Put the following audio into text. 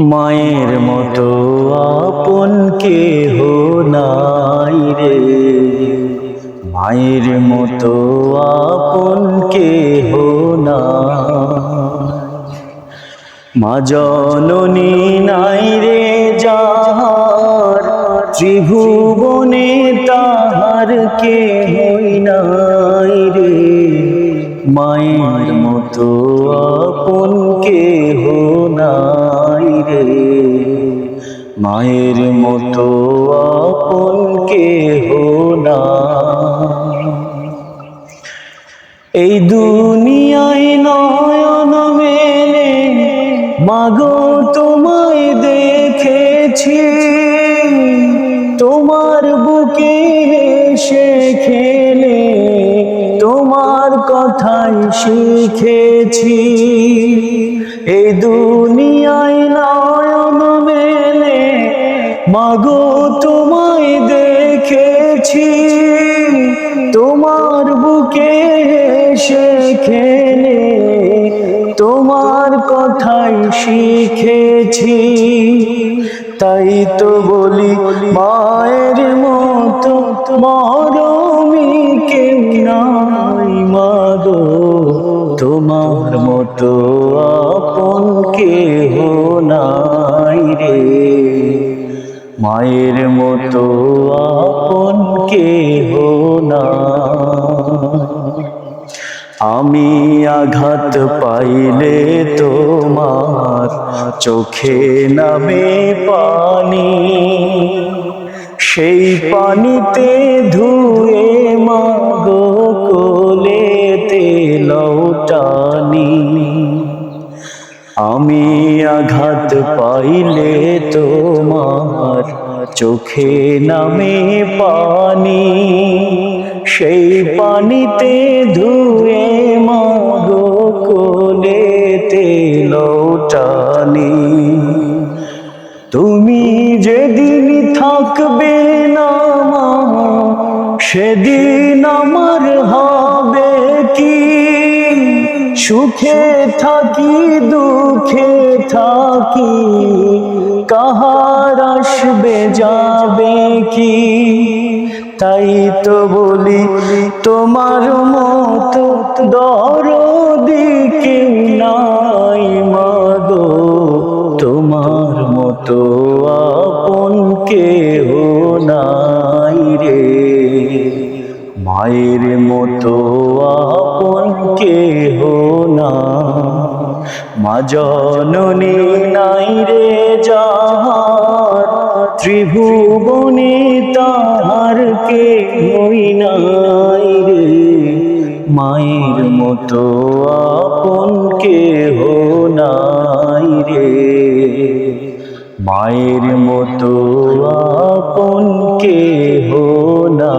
মায়ের মতো আপন কেহ নাই রে। মায়ের মতো আপন কেহ না মা জননী নাই রে যাহার, ত্রিভুবনে তাহার কে হই নাই রে। মায়ের মতো আপন কেহ নাই রে। মায়ের মতো আপন কেহ না এই দুনিয়ায় নয়ন মেলে, মাগো তোমায় দেখেছি। তোমার বুকে এসে শিখেছি। এই দুনিয়ায় নয়ন মেলে, মাগো তোমায় দেখেছি। তোমার বুকে এসে খেলে, তোমার কথাই শিখেছি। তাই তো বলি, মায়ের মতো মরমি কেহ নাই রে। মায়ের মতো আপন কেহ না আমি আঘাত পাইলে তোমার চোখে নামে পানি, সেই পানিতে ধুয়ে মাগো কোলেতে লৌটানি আমি আঘাত পাইলে তোমার চোখে নামে পানি সেই পানিতে ধুয়ে মাগো কোলেতে লৌটানি। তুমি যেদিন থাকবে না মা, সেদিন আমার কি সুখে থাকি, দুঃখে থাকি, কাহার আসবে, যাবে কি? তাই তো বলি, তোমার মতো দরদি কেউ নাই মাগো। তোমার মতো আপন মায়ের মতো আপন কেহ না। মা জননী নাই রে যাহার, ত্রিভুবনে তাহার কে হই নাই রে। মায়ের মতো আপন কেহ নাই রে। মায়ের মতো আপন কেহ না।